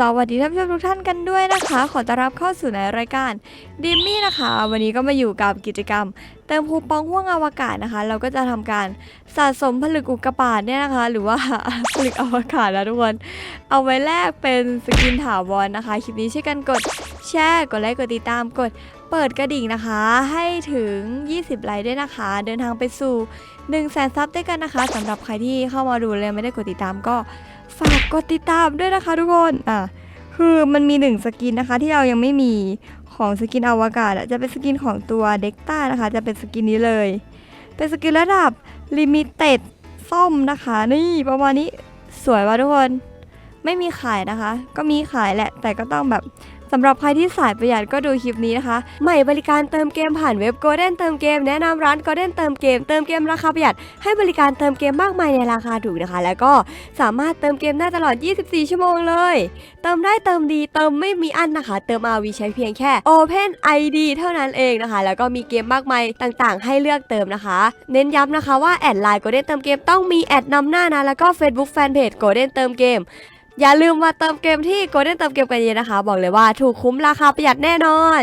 สวัสดีท่านผู้ชมทุกท่านกันด้วยนะคะ ขอต้อนรับเข้าสู่ในรายการดิมมี่นะคะ วันนี้ก็มาอยู่กับกิจกรรม เติมคูปองห่วงอวกาศนะคะ เราก็จะทำการสะสมผลึกอุกกาบาตเนี่ยนะคะ หรือว่าผลึกอวกาศแล้วทุกคน เอาไว้แลกเป็นสกินถาวรนะคะ คลิปนี้ช่วยกันกด แชร์ กดไลค์ กดติดตาม กดเปิดกระดิ่งนะคะ ให้ถึง 20 ไลค์ด้วยนะคะ เดินทางไปสู่1 0 0 0 0แสนซับด้วยกันนะคะสำหรับใครที่เข้ามาดูเลยไม่ได้กดติดตามก็ฝากกดติดตามด้วยนะคะทุกคน อะ คือมันมีหนึ่งสกินนะคะที่เรายังไม่มีของสกินอวกาศจะเป็นสกินของตัวเด็กต้านะคะ จะเป็นสกินนี้เลย เป็นสกินระดับลิมิเต็ดส้มนะคะ นี่ประมาณนี้สวยว่ะทุกคน ไม่มีขายนะคะ ก็มีขายแหละ แต่ก็ต้องแบบ สำหรับใครที่สายประหยัดก็ดูคลิปนี้นะคะ ใหม่บริการเติมเกมผ่านเว็บ Golden เติมเกมแนะนำร้าน Golden เติมเกม เติมเกมราคาประหยัด ให้บริการเติมเกมมากมายในราคาถูกนะคะ แล้วก็สามารถเติมเกมได้ตลอด 24 ชั่วโมงเลย เติมได้เติมดีเติมไม่มีอันนะคะ เติม RV ใช้เพียงแค่ Open ID เท่านั้นเองนะคะ แล้วก็มีเกมมากมายต่างๆ ให้เลือกเติมนะคะ เน้นย้ำนะคะว่าแอดไลน์ Golden เติมเกมต้องมีแอดนำหน้านะแล้วก็ Facebook Fanpage Golden เติมเกม อย่าลืมมาเติมเกมที่ Golden เติมเกมกันเยอะนะคะ บอกเลยว่าถูกคุ้มราคาประหยัดแน่นอน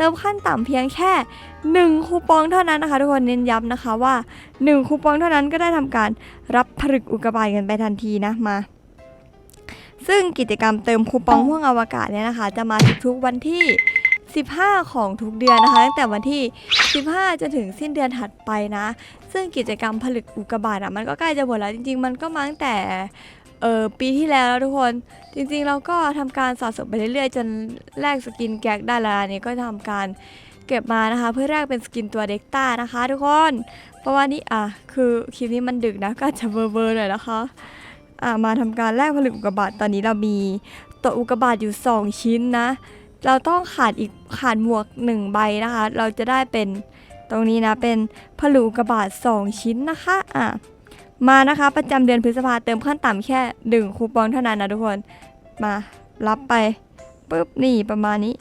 เติมขั้นต่ำเพียงแค่ 1 คูปองเท่านั้นนะคะ ทุกคนเน้นย้ำนะคะว่า 1 คูปองเท่านั้นก็ได้ทำการรับผลึกอุกกาบาตกันไปทันทีนะมาซึ่งกิจกรรมเติมคูปองห่วงอวกาศเนี่ยนะคะ จะมาทุกๆวันที่ 15 ของทุกเดือนนะคะ ตั้งแต่วันที่ 15 จนถึงสิ้นเดือนถัดไปนะ ซึ่งกิจกรรมผลึกอุกกาบาตอะมันก็ใกล้จะหมดแล้วจริง ๆ มันก็มาตั้งแต่ เออปีที่แล้วแล้วทุกคนจริงๆเราก็ทำการสะสมไปเรื่อยๆ จนแลกสกินแก๊กได้แล้วนี้ก็ทำการเก็บมานะคะ เพื่อแลกเป็นสกินตัวเด็กต้านะคะ ทุกคนประมาณนี้อะคือคลิปนี้มันดึกนะก็อาจจะเบอร์ๆหน่อยนะคะอะมาทำการแลกผลึกอุกกาบาตตอนนี้เรามีตัวอุกกาบาตอยู่ 2 ชิ้นนะ เราต้องขาดอีกขาดหมวก 1 ใบนะคะ เราจะได้เป็นตรงนี้นะเป็นผลึกอุกกาบาต2ชิ้นนะคะอะ มานะคะ ประจำเดือนพฤษภาเติมขั้นต่ำแค่หนึ่งคูปองเท่านั้นนะทุกคน มารับไปปุ๊บนี่ประมาณนี้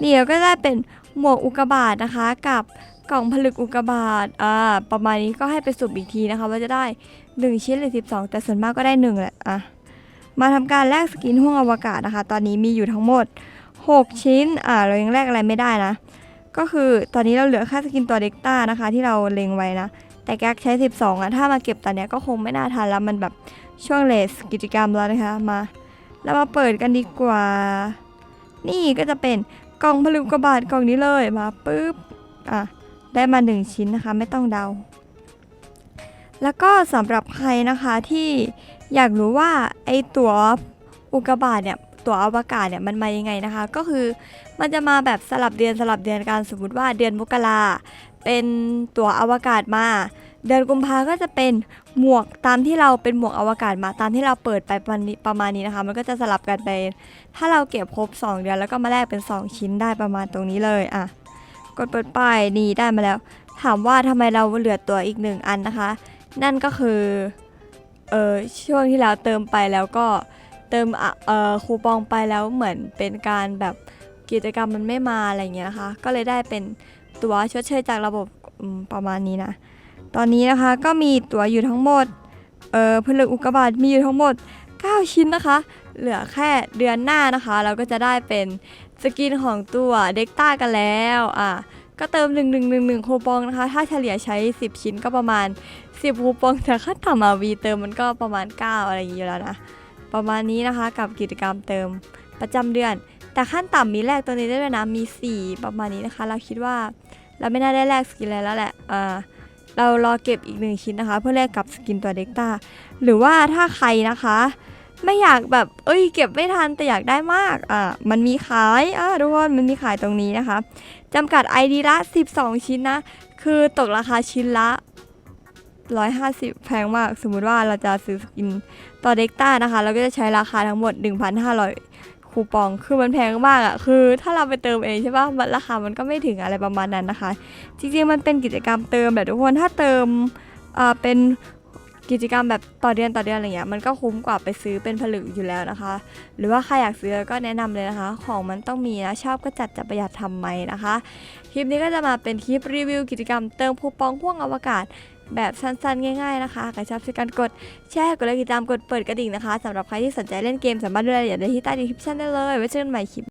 เนี่เราก็ได้เป็นหมวกอุกกาบาตนะคะ กับกล่องผลึกอุกกาบาตอ่าประมาณนี้ก็ให้ไปสุ่มอีกทีนะคะ ว่าจะได้ 1 ชิ้นหรือ 12 แต่ส่วนมากก็ได้ 1 แหละอะมาทำการแลกสกินห้วงอวกาศนะคะ ตอนนี้มีอยู่ทั้งหมด 6 ชิ้นอ่าเรายังแลกอะไรไม่ได้นะ ก็คือตอนนี้เราเหลือแค่สกินตัวเด็กต้านะคะ ที่เราเล็งไว้นะ แต่แก๊กใช้ 12อะถ้ามาเก็บตอนเนี้ยก็คงไม่น่าทันแล้วมันแบบช่วงเลสกิจกรรมแล้วนะคะมาเรามาเปิดกันดีกว่า นี่ก็จะเป็นกล่องผลึกกระบาดกล่องนี้เลยมาปุ๊บอะได้มาหนึ่งชิ้นนะคะไม่ต้องเดา แล้วก็สำหรับใครนะคะที่อยากรู้ว่าไอตัวอุกกาบาตเนี่ยตัวอวกาศเนี่ยมันมายังไงนะคะ ก็คือมันจะมาแบบสลับเดือนสลับเดือนกันสมมติว่าเดือนมกรา เป็นตัวอวกาศมา เดือนกุมภาก็จะเป็นหมวกตามที่เราเป็นหมวกอวกาศมา ตามที่เราเปิดไปประมาณนี้ประมาณนี้นะคะ มันก็จะสลับกันไป ถ้าเราเก็บครบ 2 เดือนแล้วก็มาแลกเป็น 2 ชิ้นได้ประมาณตรงนี้เลยอะกดเปิดป้ายนี่ได้มาแล้ว ถามว่าทำไมเราเหลือตัวอีกหนึ่งอันนะคะ นั่นก็คือเออช่วงที่แล้วเติมไปแล้วก็เติมอะเออคูปองไปแล้วเหมือนเป็นการแบบกิจกรรมมันไม่มาอะไรเงี้ยนะคะ ก็เลยได้เป็น ตั๋วชดเชยจากระบบประมาณนี้นะ ตอนนี้นะคะก็มีตั๋วอยู่ทั้งหมดเออผลึกอุกกาบาตมีอยู่ทั้งหมด 9 ชิ้นนะคะ เหลือแค่เดือนหน้านะคะ เราก็จะได้เป็นสกินของตัวเด็กต้ากันแล้วอะก็เติม 1 1 1 1คูปองนะคะ ถ้าเฉลี่ยใช้ 10 ชิ้นก็ประมาณ 10คูปองแต่ค่าต่ำมาวีเติมมันก็ประมาณ 9 อะไรอย่างเงี้ยแล้วนะ ประมาณนี้นะคะกับกิจกรรมเติมประจำเดือน แต่ขั้นต่ำมีแรกตัวนี้ได้ด้วยนะ มี 4 ประมาณนี้นะคะ เราคิดว่าเราไม่น่าได้แลกสกินอะไรแล้วแหละอ่าเรารอเก็บอีกหนึ่งชิ้นนะคะ เพื่อแลกกับสกินตัวเด็กตาหรือว่าถ้าใครนะคะ ไม่อยากแบบเอ้ยเก็บไม่ทันแต่อยากได้มากอ่ามันมีขายอ่าทุกคนมันมีขายตรงนี้นะคะจำกัด ID ละ 12 ชิ้นนะ คือตกราคาชิ้นละ150 แพงมาก สมมุติว่าเราจะซื้อสกินต่อเด็กต้านะคะ เราก็จะใช้ราคาทั้งหมด 1,500 คูปองคือมันแพงมากอะ่ะคือ ถ้าเราไปเติมเองใช่ปะมันราคามันก็ไม่ถึงอะไรประมาณนั้นนะคะ จริงๆมันเป็นกิจกรรมเติมแบบทุกคนถ้าเติมอ่าเป็นกิจกรรมแบบต่อเดือนต่อเดือนอะไรเงี้ยมันก็คุ้มกว่าไปซื้อเป็นผลึกอยู่แล้วนะคะ หรือว่าใครอยากซื้อก็แนะนำเลยนะคะ ของมันต้องมีนะชอบก็จัดจะประหยัดทำไหมนะคะ คลิปนี้ก็จะมาเป็นคลิปรีวิวกิจกรรมเติมคูปองพ่วงอวกาศ แบบสั้นๆ ง่ายๆนะคะใครชอบช่วยกันกดแชร์กดไลค์ติดตามกดเปิดกระดิ่งนะคะสำหรับใครที่สนใจเล่นเกมสามารถดูรายละเอียดได้ที่ใต้ดีคริปชั่นได้เลยไว้เจอกันใหม่คลิป